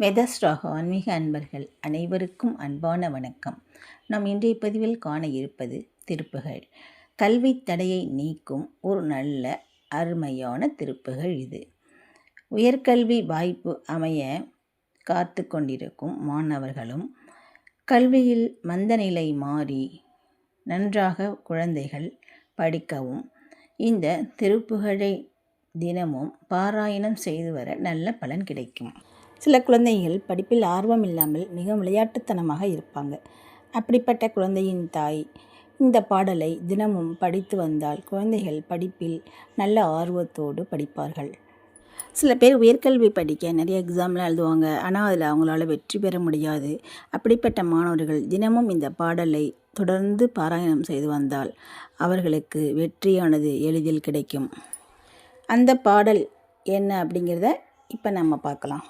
மெதஸ்ராக ஆன்மீக அன்பர்கள் அனைவருக்கும் அன்பான வணக்கம். நாம் இன்றைய பதிவில் காண இருப்பது திருப்புகள். கல்வி தடையை நீக்கும் ஒரு நல்ல அருமையான திருப்புகள் இது. உயர்கல்வி வாய்ப்பு அமைய காத்து கொண்டிருக்கும் மாணவர்களும் கல்வியில் மந்தநிலை மாறி நன்றாக குழந்தைகள் படிக்கவும் இந்த திருப்புகழை தினமும் பாராயணம் செய்து வர நல்ல பலன் கிடைக்கும். சில குழந்தைகள் படிப்பில் ஆர்வம் இல்லாமல் மிக விளையாட்டுத்தனமாக இருப்பாங்க. அப்படிப்பட்ட குழந்தையின் தாய் இந்த பாடலை தினமும் படித்து வந்தால் குழந்தைகள் படிப்பில் நல்ல ஆர்வத்தோடு படிப்பார்கள். சில பேர் உயர்கல்வி படிக்க நிறைய எக்ஸாம்லாம் எழுதுவாங்க. ஆனால் அதில் அவங்களால வெற்றி பெற முடியாது. அப்படிப்பட்ட மாணவர்கள் தினமும் இந்த பாடலை தொடர்ந்து பாராயணம் செய்து வந்தால் அவர்களுக்கு வெற்றியானது எளிதில் கிடைக்கும். அந்த பாடல் என்ன அப்படிங்கிறத இப்போ நம்ம பார்க்கலாம்.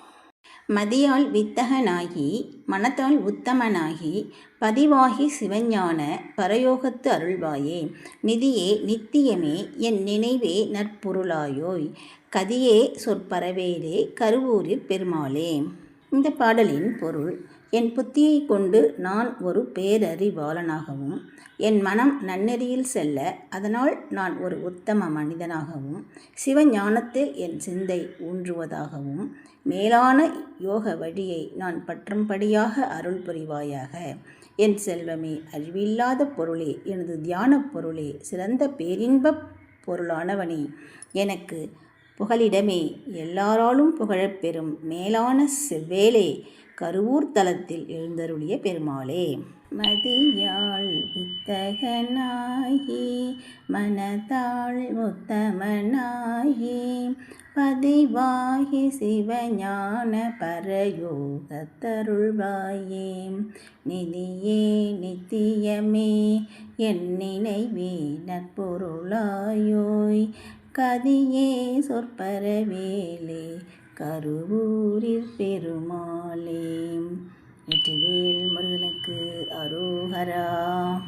மதியால் வித்தகனாகி மனத்தால் உத்தமனாகி பதிவாகி சிவஞான பரயோகத்து அருள்வாயே. நிதியே நித்தியமே என் நினைவே நற்பொருளாயோய். கதியே சொற்பரவேலே கருவூரில் பெருமாளே. இந்த பாடலின் பொருள் என் புத்தியை கொண்டு நான் ஒரு பேரறிவாளனாகவும் என் மனம் நன்னெறியில் செல்ல அதனால் நான் ஒரு உத்தம மனிதனாகவும் சிவஞானத்தில் என் சிந்தை ஊன்றுவதாகவும் மேலான யோக வழியை நான் பற்றும்படியாக அருள் புரிவாயாக. என் செல்வமே அறிவில்லாத பொருளே எனது தியான பொருளே சிறந்த பேரின்பப் பொருளானவனே எனக்கு புகலிடமே. எல்லாராலும் புகழப்பெறும் மேலான செவ்வேலே கருவூர் தலத்தில் எழுந்தருளிய பெருமாளே. மதியாள் வித்தகனாயி மனதாள் முத்தமனாயி பதிவாகி சிவஞான பரயோகத்தருள்வாயே. நிதியே நித்தியமே என் நினைவே நற்பொருளாயோய் கதியே சொற்பரவேலே கருவூரில் பெருமாளே. வெற்றிவேல் முருகனுக்கு அரோகரா.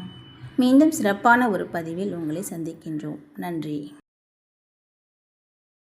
மீண்டும் சிறப்பான ஒரு பதிவில் உங்களை சந்திக்கின்றோம். நன்றி.